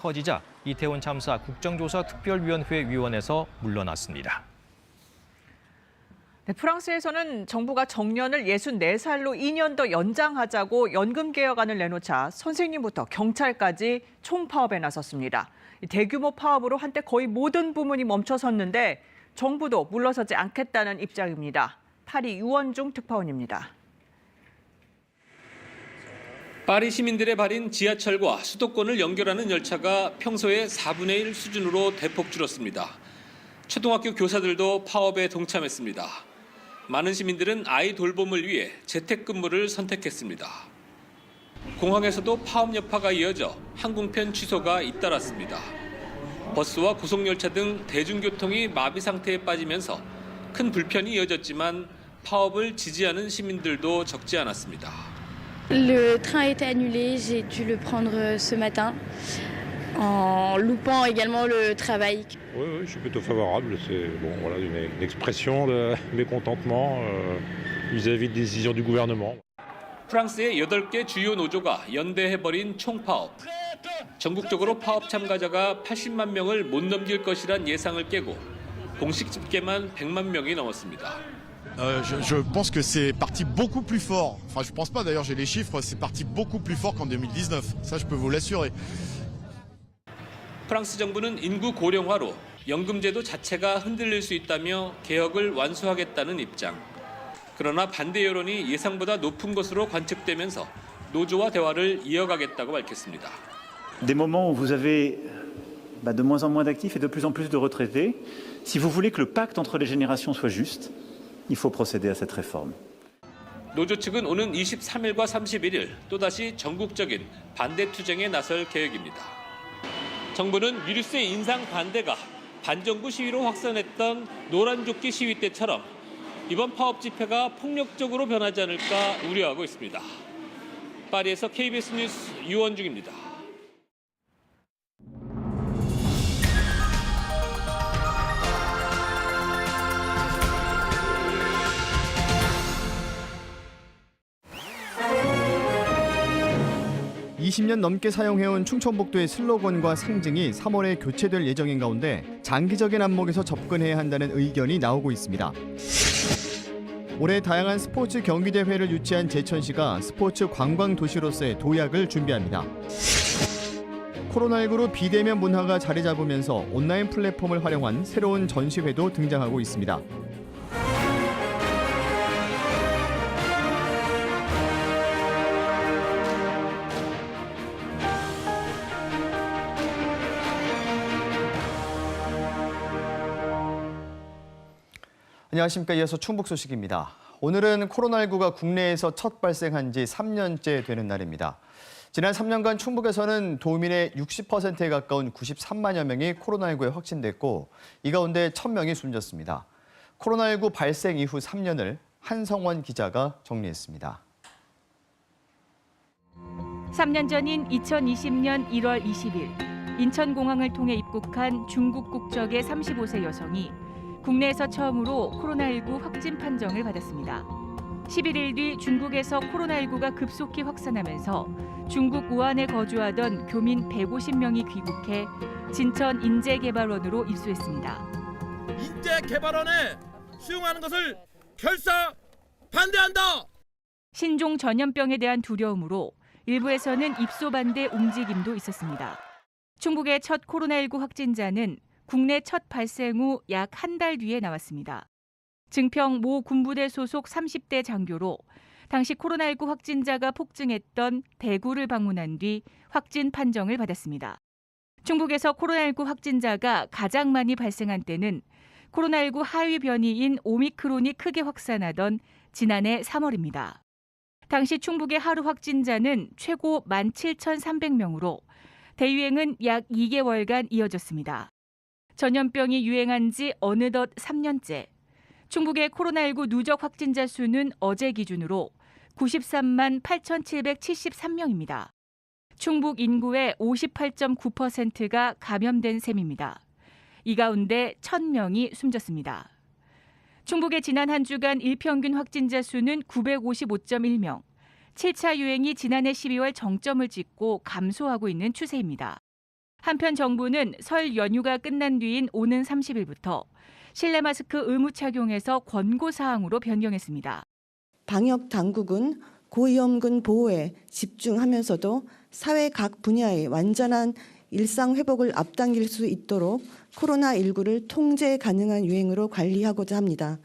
커지자 이태원 참사 국정조사 특별위원회 위원에서 물러났습니다. 네, 프랑스에서는 정부가 정년을 64살로 2년 더 연장하자고 연금 개혁안을 내놓자 선생님부터 경찰까지 총파업에 나섰습니다. 이 대규모 파업으로 한때 거의 모든 부문이 멈춰섰는데 정부도 물러서지 않겠다는 입장입니다. 파리 유원중 특파원입니다. 파리 시민들의 발인 지하철과 수도권을 연결하는 열차가 평소의 4분의 1 수준으로 대폭 줄었습니다. 초등학교 교사들도 파업에 동참했습니다. 많은 시민들은 아이 돌봄을 위해 재택근무를 선택했습니다. 공항에서도 파업 여파가 이어져 항공편 취소가 잇따랐습니다. 버스와 고속열차 등 대중교통이 마비 상태에 빠지면서 큰 불편이 이어졌지만 파업을 지지하는 시민들도 적지 않았습니다. Le train a été annulé, j'ai dû le prendre ce matin en loupant également le travail. Oui, oui, je suis plutôt favorable. C'est bon, voilà, une, une expression de mécontentement euh, vis-à-vis des décisions du gouvernement. 프랑스의 8개 주요 노조가 연대해버린 총파업. 전국적으로 파업 참가자가 80만 명을 못 넘길 것이란 예상을 깨고 공식 집계만 100만 명이 넘었습니다. Euh, je, je pense que c'est parti beaucoup plus fort. Enfin, je pense pas d'ailleurs, j'ai les chiffres, c'est parti beaucoup plus fort qu'en 2019. Ça, je peux vous l'assurer. 프랑스 정부는 인구 고령화로 연금제도 자체가 흔들릴 수 있다며 개혁을 완수하겠다는 입장. 그러나 반대 여론이 예상보다 높은 것으로 관측되면서 노조와 대화를 이어가겠다고 밝혔습니다. des moments où vous avez bah, de moins en moins d'actifs et de plus en plus de retraités, si vous voulez que le pacte entre les générations soit juste, il faut procéder à cette réforme. 노조 측은 오는 23일과 31일 또다시 전국적인 반대 투쟁에 나설 계획입니다. 정부는 위루스의 인상 반대가 반정부 시위로 확산했던 노란조끼 시위 때처럼 이번 파업 집회가 폭력적으로 변하지 않을까 우려하고 있습니다. 파리에서 KBS 뉴스 유원중입니다. 이십 년 넘게 사용해온 충청북도의 슬로건과 상징이 3월에 교체될 예정인 가운데 장기적인 안목에서 접근해야 한다는 의견이 나오고 있습니다. 올해 다양한 스포츠 경기 대회를 유치한 제천시가 스포츠 관광 도시로서의 도약을 준비합니다. 코로나19로 비대면 문화가 자리 잡으면서 온라인 플랫폼을 활용한 새로운 전시회도 등장하고 있습니다. 안녕하십니까. 이어서 충북 소식입니다. 오늘은 코로나19가 국내에서 첫 발생한 지 3년째 되는 날입니다. 지난 3년간 충북에서는 도민의 60%에 가까운 93만여 명이 코로나19에 확진됐고 이 가운데 1000명이 숨졌습니다. 코로나19 발생 이후 3년을 한성원 기자가 정리했습니다. 3년 전인 2020년 1월 20일 인천공항을 통해 입국한 중국 국적의 35세 여성이 국내에서 처음으로 코로나19 확진 판정을 받았습니다. 11일 뒤 중국에서 코로나19가 급속히 확산하면서 중국 우한에 거주하던 교민 150명이 귀국해 진천 인재개발원으로 입소했습니다. 인재개발원에 수용하는 것을 결사 반대한다. 신종 전염병에 대한 두려움으로 일부에서는 입소 반대 움직임도 있었습니다. 충북의 첫 코로나19 확진자는 국내 첫 발생 후 약 한 달 뒤에 나왔습니다. 증평 모 군부대 소속 30대 장교로 당시 코로나19 확진자가 폭증했던 대구를 방문한 뒤 확진 판정을 받았습니다. 충북에서 코로나19 확진자가 가장 많이 발생한 때는 코로나19 하위 변이인 오미크론이 크게 확산하던 지난해 3월입니다. 당시 충북의 하루 확진자는 최고 17,300명으로 대유행은 약 2개월간 이어졌습니다. 전염병이 유행한 지 어느덧 3년째. 충북의 코로나19 누적 확진자 수는 어제 기준으로 93만 8,773명입니다. 충북 인구의 58.9%가 감염된 셈입니다. 이 가운데 1,000명이 숨졌습니다. 충북의 지난 한 주간 일평균 확진자 수는 955.1명. 7차 유행이 지난해 12월 정점을 찍고 감소하고 있는 추세입니다. 한편 정부는 설 연휴가 끝난 뒤인 오는 30일부터 실내 마스크 의무 착용에서 권고 사항으로 변경했습니다. 방역 당국은 고위험군 보호에 집중하면서도 사회 각 분야의 완전한 일상 회복을 앞당길 수 있도록 코로나19를 통제 가능한 유행으로 관리하고자 합니다.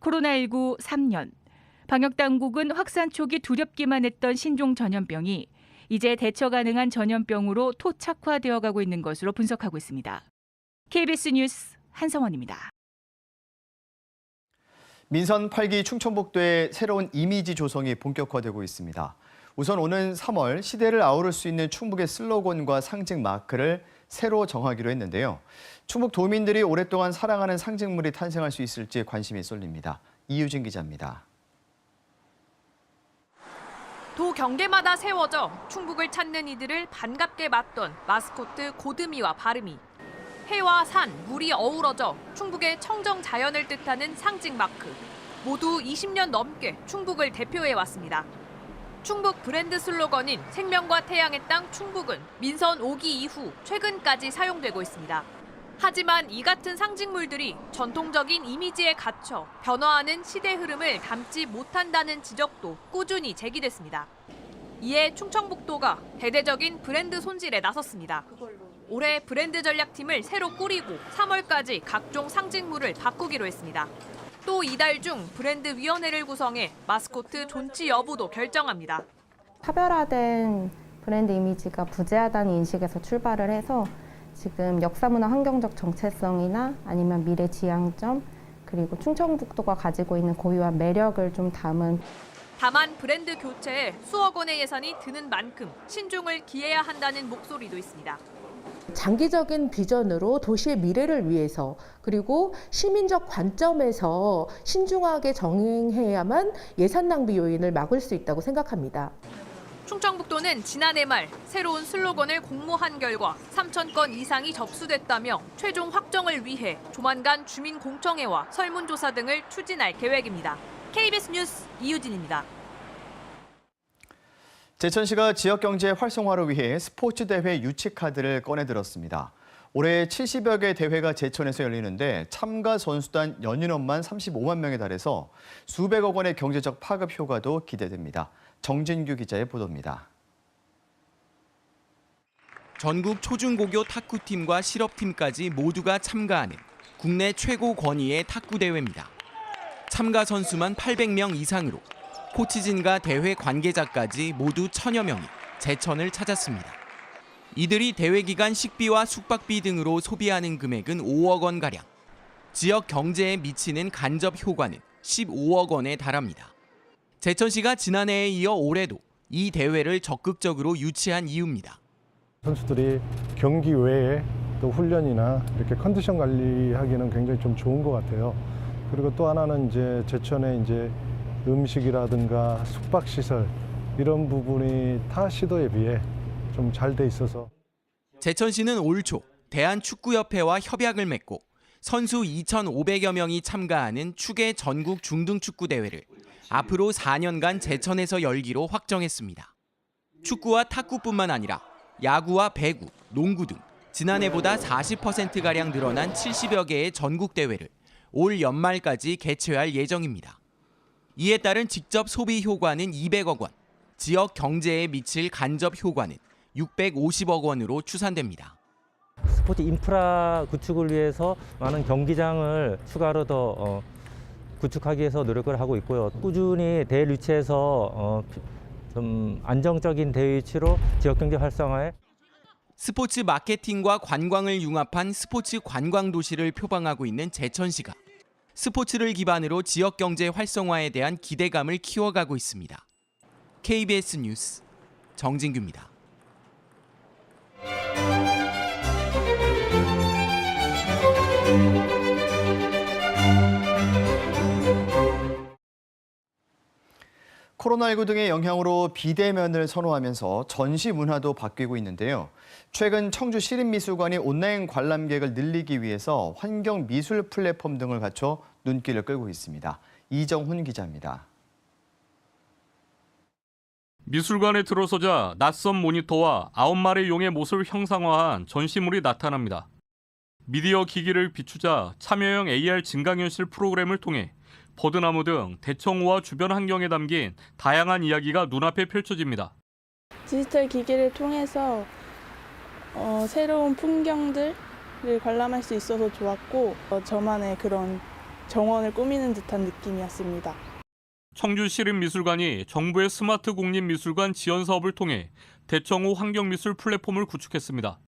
코로나19 3년. 방역 당국은 확산 초기 두렵기만 했던 신종 전염병이 이제 대처 가능한 전염병으로 토착화되어 가고 있는 것으로 분석하고 있습니다. KBS 뉴스 한성원입니다. 민선 8기 충청북도의 새로운 이미지 조성이 본격화되고 있습니다. 우선 오는 3월 시대를 아우를 수 있는 충북의 슬로건과 상징 마크를 새로 정하기로 했는데요. 충북 도민들이 오랫동안 사랑하는 상징물이 탄생할 수 있을지 관심이 쏠립니다. 이유진 기자입니다. 도 경계마다 세워져 충북을 찾는 이들을 반갑게 맞던 마스코트 고드미와 바르미. 해와 산, 물이 어우러져 충북의 청정 자연을 뜻하는 상징 마크. 모두 20년 넘게 충북을 대표해 왔습니다. 충북 브랜드 슬로건인 생명과 태양의 땅 충북은 민선 5기 이후 최근까지 사용되고 있습니다. 하지만 이 같은 상징물들이 전통적인 이미지에 갇혀 변화하는 시대 흐름을 담지 못한다는 지적도 꾸준히 제기됐습니다. 이에 충청북도가 대대적인 브랜드 손질에 나섰습니다. 올해 브랜드 전략팀을 새로 꾸리고 3월까지 각종 상징물을 바꾸기로 했습니다. 또 이달 중 브랜드 위원회를 구성해 마스코트 존치 여부도 결정합니다. 차별화된 브랜드 이미지가 부재하다는 인식에서 출발을 해서 지금 역사문화 환경적 정체성이나 아니면 미래 지향점 그리고 충청북도가 가지고 있는 고유한 매력을 좀 담은 다만 브랜드 교체에 수억 원의 예산이 드는 만큼 신중을 기해야 한다는 목소리도 있습니다. 장기적인 비전으로 도시의 미래를 위해서 그리고 시민적 관점에서 신중하게 정행해야만 예산 낭비 요인을 막을 수 있다고 생각합니다. 충청북도는 지난해 말 새로운 슬로건을 공모한 결과 3천 건 이상이 접수됐다며 최종 확정을 위해 조만간 주민 공청회와 설문조사 등을 추진할 계획입니다. KBS 뉴스 이유진입니다. 제천시가 지역 경제 활성화를 위해 스포츠 대회 유치 카드를 꺼내들었습니다. 올해 70여 개 대회가 제천에서 열리는데 참가 선수단 연인원만 35만 명에 달해서 수백억 원의 경제적 파급 효과도 기대됩니다. 정진규 기자의 보도입니다. 전국 초중고교 탁구팀과 실업팀까지 모두가 참가하는 국내 최고 권위의 탁구 대회입니다. 참가 선수만 800명 이상으로 코치진과 대회 관계자까지 모두 천여 명이 제천을 찾았습니다. 이들이 대회 기간 식비와 숙박비 등으로 소비하는 금액은 5억 원 가량. 지역 경제에 미치는 간접 효과는 15억 원에 달합니다. 제천시가 지난해에 이어 올해도 이 대회를 적극적으로 유치한 이유입니다. 선수들이 경기 외에 또 훈련이나 이렇게 컨디션 관리하기는 굉장히 좀 좋은 것 같아요. 그리고 또 하나는 이제 제천에 이제 음식이라든가 숙박 시설 이런 부분이 타 시도에 비해 좀 잘 돼 있어서 제천시는 올 초 대한축구협회와 협약을 맺고 선수 2,500여 명이 참가하는 축의 전국 중등축구 대회를 앞으로 4년간 제천에서 열기로 확정했습니다. 축구와 탁구뿐만 아니라 야구와 배구, 농구 등 지난해보다 40%가량 늘어난 70여 개의 전국 대회를 올 연말까지 개최할 예정입니다. 이에 따른 직접 소비 효과는 200억 원, 지역 경제에 미칠 간접 효과는 650억 원으로 추산됩니다. 스포츠 인프라 구축을 위해서 많은 경기장을 추가로 더 어, 구축하기 위해서 노력을 하고 있고요. 꾸준히 대회 유치해서 어, 좀 안정적인 대회 유치로 지역 경제 활성화에 스포츠 마케팅과 관광을 융합한 스포츠 관광 도시를 표방하고 있는 제천시가 스포츠를 기반으로 지역 경제 활성화에 대한 기대감을 키워가고 있습니다. KBS 뉴스 정진규입니다. 코로나19 등의 영향으로 비대면을 선호하면서 전시 문화도 바뀌고 있는데요. 최근 청주 시립미술관이 온라인 관람객을 늘리기 위해서 환경 미술 플랫폼 등을 갖춰 눈길을 끌고 있습니다. 이정훈 기자입니다. 미술관에 들어서자 낯선 모니터와 아홉 마리 용의 모습을 형상화한 전시물이 나타납니다. 미디어 기기를 비추자 참여형 AR 증강현실 프로그램을 통해 버드나무 등 대청호와 주변 환경에 담긴 다양한 이야기가 눈앞에 펼쳐집니다. 디지털 기기를 통해서 어, 새로운 풍경들을 관람할 수 있어서 좋았고 어, 저만의 그런 정원을 꾸미는 듯한 느낌이었습니다. 청주시립미술관이 정부의 스마트 국립미술관 지원 사업을 통해 대청호 환경미술 플랫폼을 구축했습니다.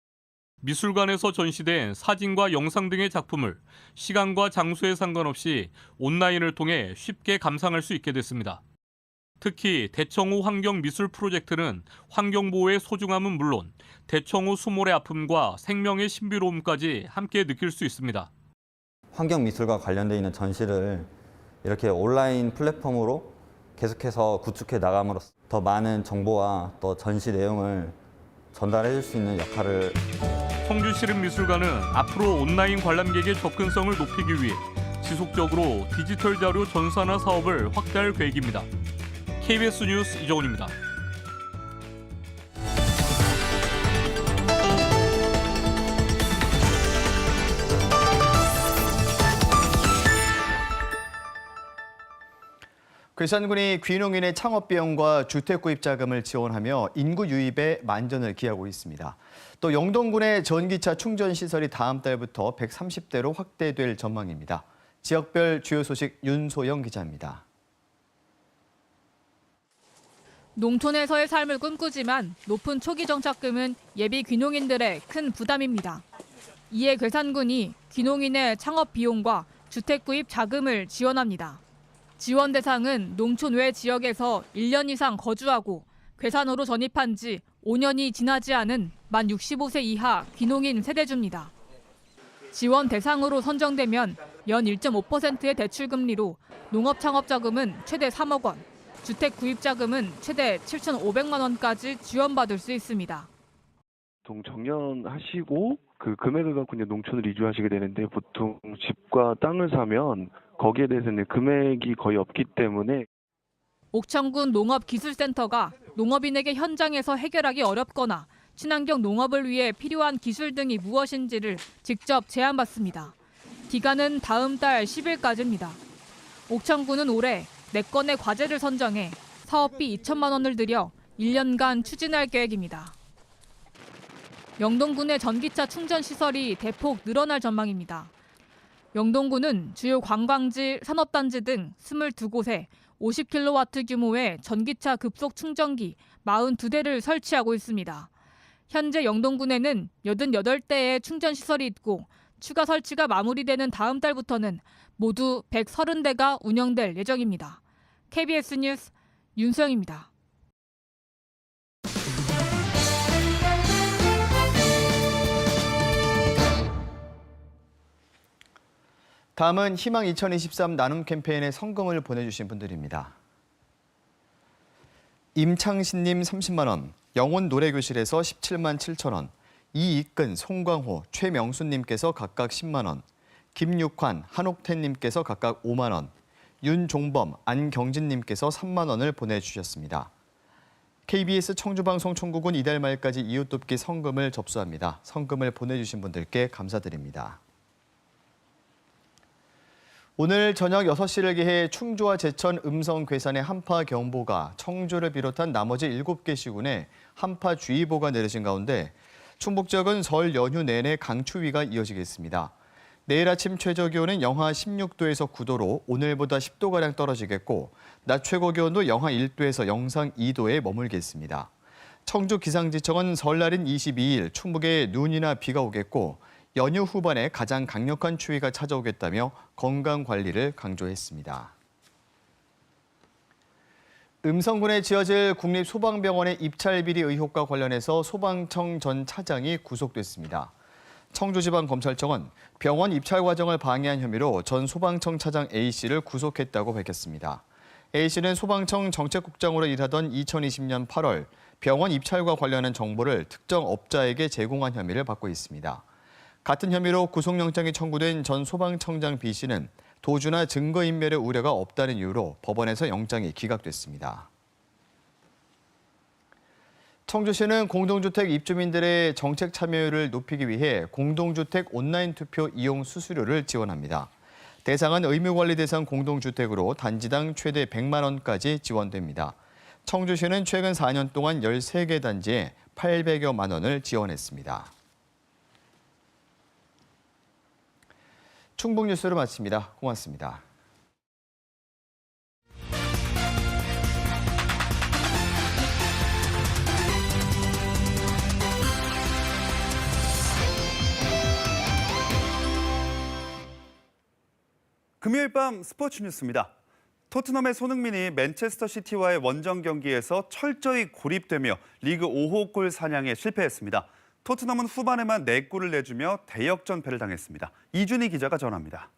미술관에서 전시된 사진과 영상 등의 작품을 시간과 장소에 상관없이 온라인을 통해 쉽게 감상할 수 있게 됐습니다. 특히 대청호 환경미술 프로젝트는 환경보호의 소중함은 물론 대청호 수몰의 아픔과 생명의 신비로움까지 함께 느낄 수 있습니다. 환경미술과 관련돼 있는 전시를 이렇게 온라인 플랫폼으로 계속해서 구축해 나감으로써 더 많은 정보와 또 전시 내용을 전달해 줄 수 있는 역할을 청주시립미술관은 앞으로 온라인 관람객의 접근성을 높이기 위해 지속적으로 디지털 자료 전산화 사업을 확대할 계획입니다. KBS 뉴스 이정훈입니다. 괴산군이 귀농인의 창업 비용과 주택 구입 자금을 지원하며 인구 유입에 만전을 기하고 있습니다. 또 영동군의 전기차 충전 시설이 다음 달부터 130대로 확대될 전망입니다. 지역별 주요 소식 윤소영 기자입니다. 농촌에서의 삶을 꿈꾸지만 높은 초기 정착금은 예비 귀농인들의 큰 부담입니다. 이에 괴산군이 귀농인의 창업 비용과 주택 구입 자금을 지원합니다. 지원 대상은 농촌 외 지역에서 1년 이상 거주하고 괴산으로 전입한 지 5년이 지나지 않은 만 65세 이하 귀농인 세대주입니다. 지원 대상으로 선정되면 연 1.5%의 대출 금리로 농업 창업 자금은 최대 3억 원, 주택 구입 자금은 최대 7,500만 원까지 지원받을 수 있습니다. 보통 정년하시고 그 금액을 갖고 이제 농촌을 이주하시게 되는데 보통 집과 땅을 사면 거기에 대해서는 금액이 거의 없기 때문에 옥천군 농업기술센터가 농업인에게 현장에서 해결하기 어렵거나 친환경 농업을 위해 필요한 기술 등이 무엇인지를 직접 제안받습니다. 기간은 다음 달 10일까지입니다. 옥천군은 올해 4건의 과제를 선정해 사업비 2천만 원을 들여 1년간 추진할 계획입니다. 영동군의 전기차 충전 시설이 대폭 늘어날 전망입니다. 영동군은 주요 관광지, 산업단지 등 22곳에 50kW 규모의 전기차 급속 충전기 42대를 설치하고 있습니다. 현재 영동군에는 88대의 충전 시설이 있고 추가 설치가 마무리되는 다음 달부터는 모두 130대가 운영될 예정입니다. KBS 뉴스 윤수영입니다. 다음은 희망 2023 나눔 캠페인에 성금을 보내주신 분들입니다. 임창신님 30만 원, 영혼 노래교실에서 17만 7천 원, 이익근, 송광호, 최명순님께서 각각 10만 원, 김육환, 한옥태님께서 각각 5만 원, 윤종범, 안경진님께서 3만 원을 보내주셨습니다. KBS 청주방송 총국은 이달 말까지 이웃돕기 성금을 접수합니다. 성금을 보내주신 분들께 감사드립니다. 오늘 저녁 6시를 기해 충주와 제천 음성 괴산의 한파 경보가 청주를 비롯한 나머지 7개 시군에 한파 주의보가 내려진 가운데 충북 지역은 설 연휴 내내 강추위가 이어지겠습니다. 내일 아침 최저 기온은 영하 16도에서 9도로 오늘보다 10도 가량 떨어지겠고 낮 최고 기온도 영하 1도에서 영상 2도에 머물겠습니다. 청주 기상지청은 설날인 22일 충북에 눈이나 비가 오겠고 연휴 후반에 가장 강력한 추위가 찾아오겠다며 건강 관리를 강조했습니다. 음성군에 지어질 국립소방병원의 입찰 비리 의혹과 관련해서 소방청 전 차장이 구속됐습니다. 청주지방검찰청은 병원 입찰 과정을 방해한 혐의로 전 소방청 차장 A씨를 구속했다고 밝혔습니다. A씨는 소방청 정책국장으로 일하던 2020년 8월 병원 입찰과 관련한 정보를 특정 업자에게 제공한 혐의를 받고 있습니다. 같은 혐의로 구속영장이 청구된 전 소방청장 B씨는 도주나 증거인멸의 우려가 없다는 이유로 법원에서 영장이 기각됐습니다. 청주시는 공동주택 입주민들의 정책 참여율을 높이기 위해 공동주택 온라인 투표 이용 수수료를 지원합니다. 대상은 의무관리 대상 공동주택으로 단지당 최대 100만 원까지 지원됩니다. 청주시는 최근 4년 동안 13개 단지에 800여만 원을 지원했습니다. 충북 뉴스를 마칩니다. 고맙습니다. 금요일 밤 스포츠 뉴스입니다. 토트넘의 손흥민이 맨체스터 시티와의 원정 경기에서 철저히 고립되며 리그 5호 골 사냥에 실패했습니다. 토트넘은 후반에만 4골을 내주며 대역전패를 당했습니다. 이준희 기자가 전합니다.